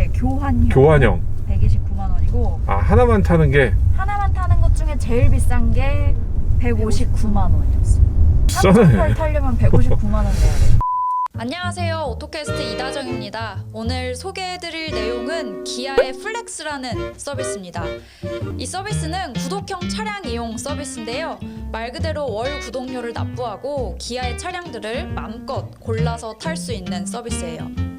네, 교환형. 교환형. 129만 원이고 아 하나만 타는 게 하나만 타는 것 중에 제일 비싼 게 159만 원이었어요. 비싸네. 3.8 타려면 159만 원 내야 돼. 안녕하세요. 오토캐스트 이다정입니다. 오늘 소개해드릴 내용은 기아의 플렉스라는 서비스입니다. 이 서비스는 구독형 차량 이용 서비스인데요. 말 그대로 월 구독료를 납부하고 기아의 차량들을 마음껏 골라서 탈 수 있는 서비스예요.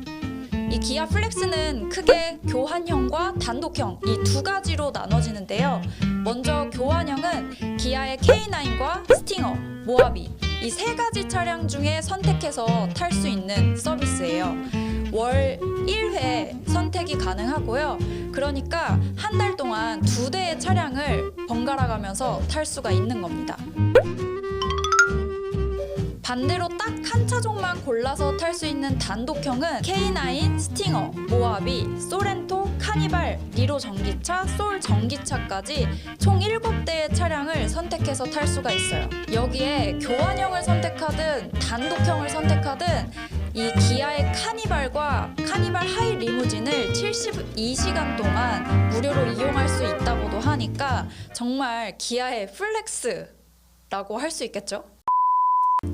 이 기아 플렉스는 크게 교환형과 단독형 이 두 가지로 나눠지는데요. 먼저 교환형은 기아의 K9과 스팅어, 모하비 이 세 가지 차량 중에 선택해서 탈 수 있는 서비스예요. 월 1회 선택이 가능하고요. 그러니까 한 달 동안 두 대의 차량을 번갈아 가면서 탈 수가 있는 겁니다. 반대로 딱 한 차종만 골라서 탈 수 있는 단독형은 K9, 스팅어, 모하비, 소렌토, 카니발, 리로 전기차, 솔 전기차까지 총 7대의 차량을 선택해서 탈 수가 있어요. 여기에 교환형을 선택하든 단독형을 선택하든 이 기아의 카니발과 카니발 하이 리무진을 72시간 동안 무료로 이용할 수 있다고도 하니까 정말 기아의 플렉스라고 할 수 있겠죠?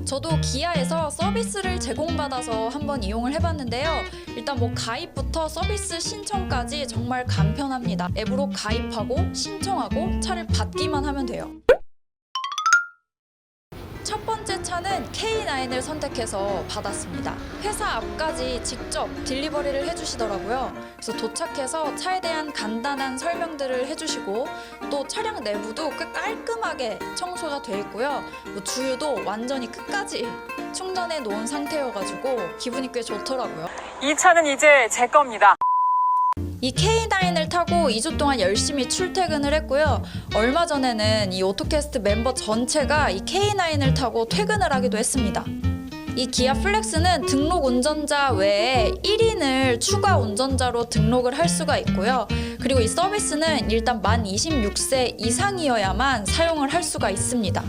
저도 기아에서 서비스를 제공받아서 한번 이용을 해봤는데요. 일단 뭐 가입부터 서비스 신청까지 정말 간편합니다. 앱으로 가입하고 신청하고 차를 받기만 하면 돼요. 번째 차는 K9을 선택해서 받았습니다. 회사 앞까지 직접 딜리버리를 해주시더라고요. 그래서 도착해서 차에 대한 간단한 설명들을 해주시고 또 차량 내부도 꽤 깔끔하게 청소가 돼 있고요. 뭐 주유도 완전히 끝까지 충전해 놓은 상태여가지고 기분이 꽤 좋더라고요. 이 차는 이제 제 겁니다. 이 K9을 타고 2주 동안 열심히 출퇴근을 했고요. 얼마 전에는 이 오토캐스트 멤버 전체가 이 K9을 타고 퇴근을 하기도 했습니다. 이 기아 플렉스는 등록 운전자 외에 1인을 추가 운전자로 등록을 할 수가 있고요. 그리고 이 서비스는 일단 만 26세 이상이어야만 사용을 할 수가 있습니다.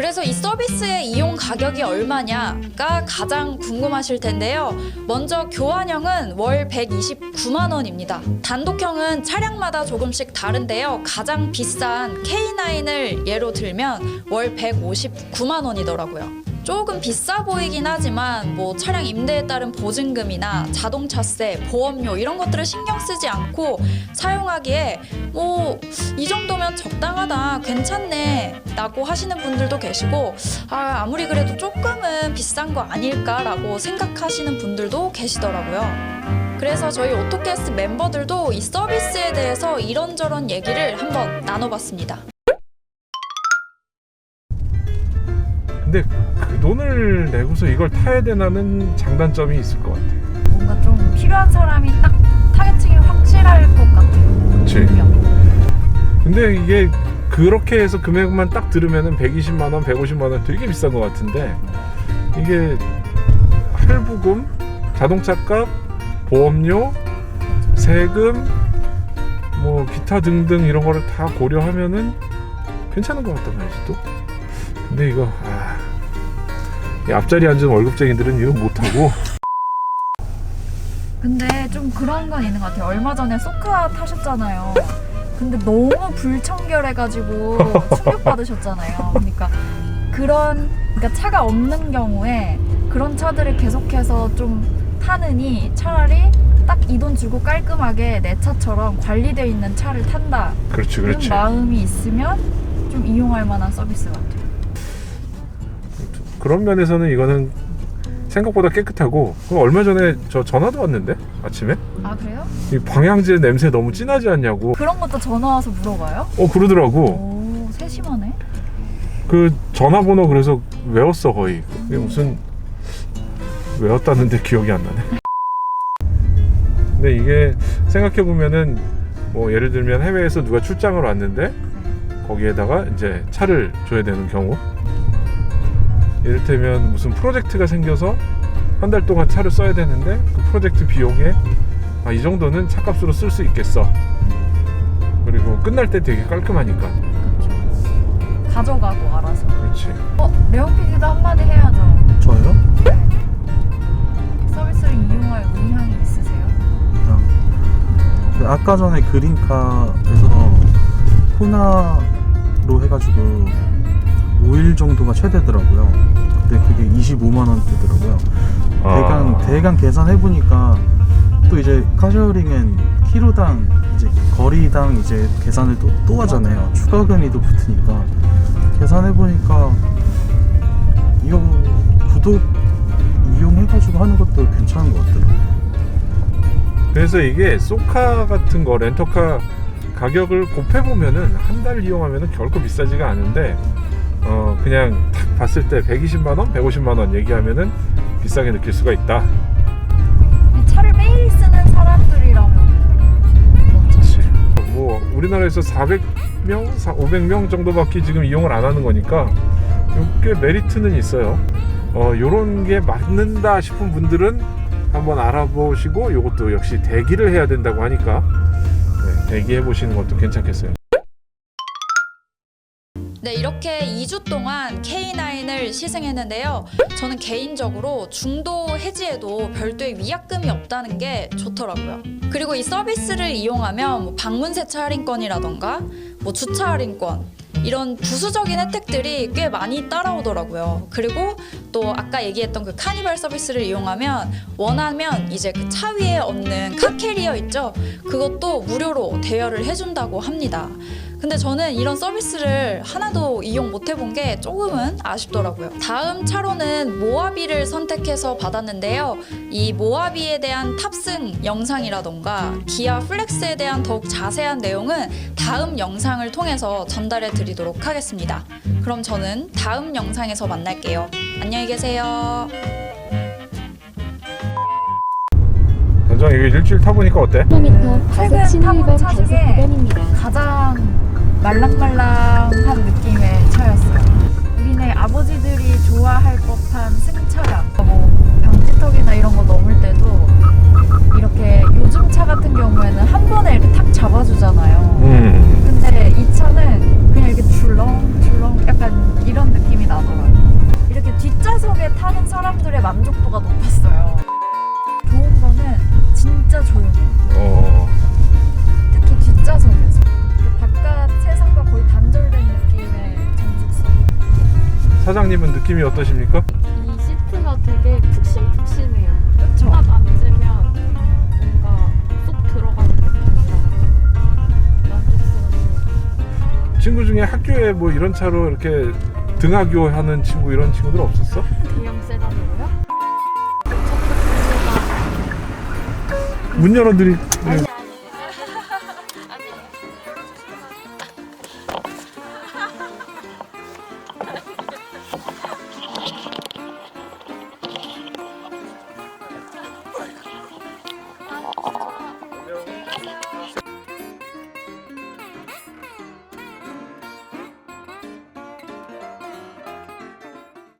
그래서 이 서비스의 이용 가격이 얼마냐가 가장 궁금하실 텐데요. 먼저 교환형은 월 129만 원입니다. 단독형은 차량마다 조금씩 다른데요. 가장 비싼 K9을 예로 들면 월 159만 원이더라고요. 조금 비싸 보이긴 하지만 뭐 차량 임대에 따른 보증금이나 자동차세, 보험료 이런 것들을 신경 쓰지 않고 사용하기에 뭐 이 정도면 적당하다, 괜찮네 라고 하시는 분들도 계시고 아, 아무리 그래도 조금은 비싼 거 아닐까라고 생각하시는 분들도 계시더라고요. 그래서 저희 오토캐스트 멤버들도 이 서비스에 대해서 이런저런 얘기를 한번 나눠봤습니다. 근데 그 돈을 내고서 이걸 타야 되나는 장단점이 있을 것 같아. 뭔가 좀 필요한 사람이 딱 타겟층이 확실할 것 같아요. 그치. 분명. 근데 이게 그렇게 해서 금액만 딱 들으면은 120만 원, 150만 원 되게 비싼 것 같은데 이게 할부금, 자동차 값, 보험료, 세금, 뭐 기타 등등 이런 거를 다 고려하면은 괜찮은 것 같단 말이지 또. 근데 이거 아, 이 앞자리 앉은 월급쟁이들은 이거 못하고 근데 좀 그런 건 있는 것 같아요. 얼마 전에 소카 타셨잖아요. 근데 너무 불청결해가지고 충격받으셨잖아요. 그러니까 그런 그러니까 차가 없는 경우에 그런 차들을 계속해서 좀 타느니 차라리 딱 이 돈 주고 깔끔하게 내 차처럼 관리되어 있는 차를 탄다. 그렇지 그런 그렇지. 마음이 있으면 좀 이용할 만한 서비스 같아요. 그런 면에서는 이거는 생각보다 깨끗하고 그럼 얼마 전에 저 전화도 왔는데? 아침에? 아 그래요? 이 방향제 냄새 너무 진하지 않냐고. 그런 것도 전화 와서 물어봐요? 어 그러더라고. 오 세심하네. 그 전화번호 그래서 외웠어 거의. 그게 무슨 외웠다는데 기억이 안 나네. 근데 이게 생각해 보면은 뭐 예를 들면 해외에서 누가 출장을 왔는데 거기에다가 이제 차를 줘야 되는 경우 이를테면 무슨 프로젝트가 생겨서 한 달 동안 차를 써야 되는데 그 프로젝트 비용에 아, 이 정도는 차값으로 쓸 수 있겠어 그리고 끝날 때 되게 깔끔하니까 가져가고 알아서. 그렇지 어 레온 PD도 한마디 해야죠. 저요? 네. 서비스를 이용할 의향이 있으세요? 그냥 아까 전에 그린카에서 코나로 해가지고 5일 정도가 최대더라고요. 근데 그게 25만 원대더라고요. 대강 아. 대강 계산해 보니까 또 이제 카셔링은 키로당 이제 거리당 이제 계산을 또, 또 하잖아요. 추가금이 또 붙으니까 계산해 보니까 이거 구독 이용해가지고 하는 것도 괜찮은 것 같더라고요. 그래서 이게 소카 같은 거 렌터카 가격을 곱해 보면은 한 달 이용하면은 결코 비싸지가 않은데 어 그냥 딱 봤을 때 120만 원, 150만 원 얘기하면은 비싸게 느낄 수가 있다. 이 차를 매일 쓰는 사람들이라면 그렇지. 뭐 우리나라에서 400명, 500명 정도밖에 지금 이용을 안 하는 거니까 꽤 메리트는 있어요. 어 요런 게 맞는다 싶은 분들은 한번 알아보시고 요것도 역시 대기를 해야 된다고 하니까 네, 대기해 보시는 것도 괜찮겠어요. 네, 이렇게 2주 동안 K9을 시승했는데요. 저는 개인적으로 중도 해지에도 별도의 위약금이 없다는 게 좋더라고요. 그리고 이 서비스를 이용하면 뭐 방문 세차 할인권이라던가 뭐 주차 할인권 이런 부수적인 혜택들이 꽤 많이 따라오더라고요. 그리고 또 아까 얘기했던 그 카니발 서비스를 이용하면 원하면 이제 그 차 위에 얹는 카캐리어 있죠? 그것도 무료로 대여를 해준다고 합니다. 근데 저는 이런 서비스를 하나도 이용 못 해본 게 조금은 아쉽더라고요. 다음 차로는 모하비를 선택해서 받았는데요. 이 모하비에 대한 탑승 영상이라던가 기아 플렉스에 대한 더욱 자세한 내용은 다음 영상을 통해서 전달해 드리도록 하겠습니다. 그럼 저는 다음 영상에서 만날게요. 안녕히 계세요. 단정 이거 일주일 타보니까 어때? 킬로미터 최근 과속 타본 신호위반 차 단속 중에 구간입니다. 가장 말랑말랑 사장님은 느낌이 어떠십니까? 이 시트가 되게 푹신푹신해요. 그렇죠. 딱 앉으면 뭔가 쏙 들어가는 느낌이라 만족스러워요. 친구 중에 학교에 뭐 이런 차로 이렇게 등하교 하는 친구 이런 친구들 없었어? 대형 세단으로요? 문 열어드리. 아니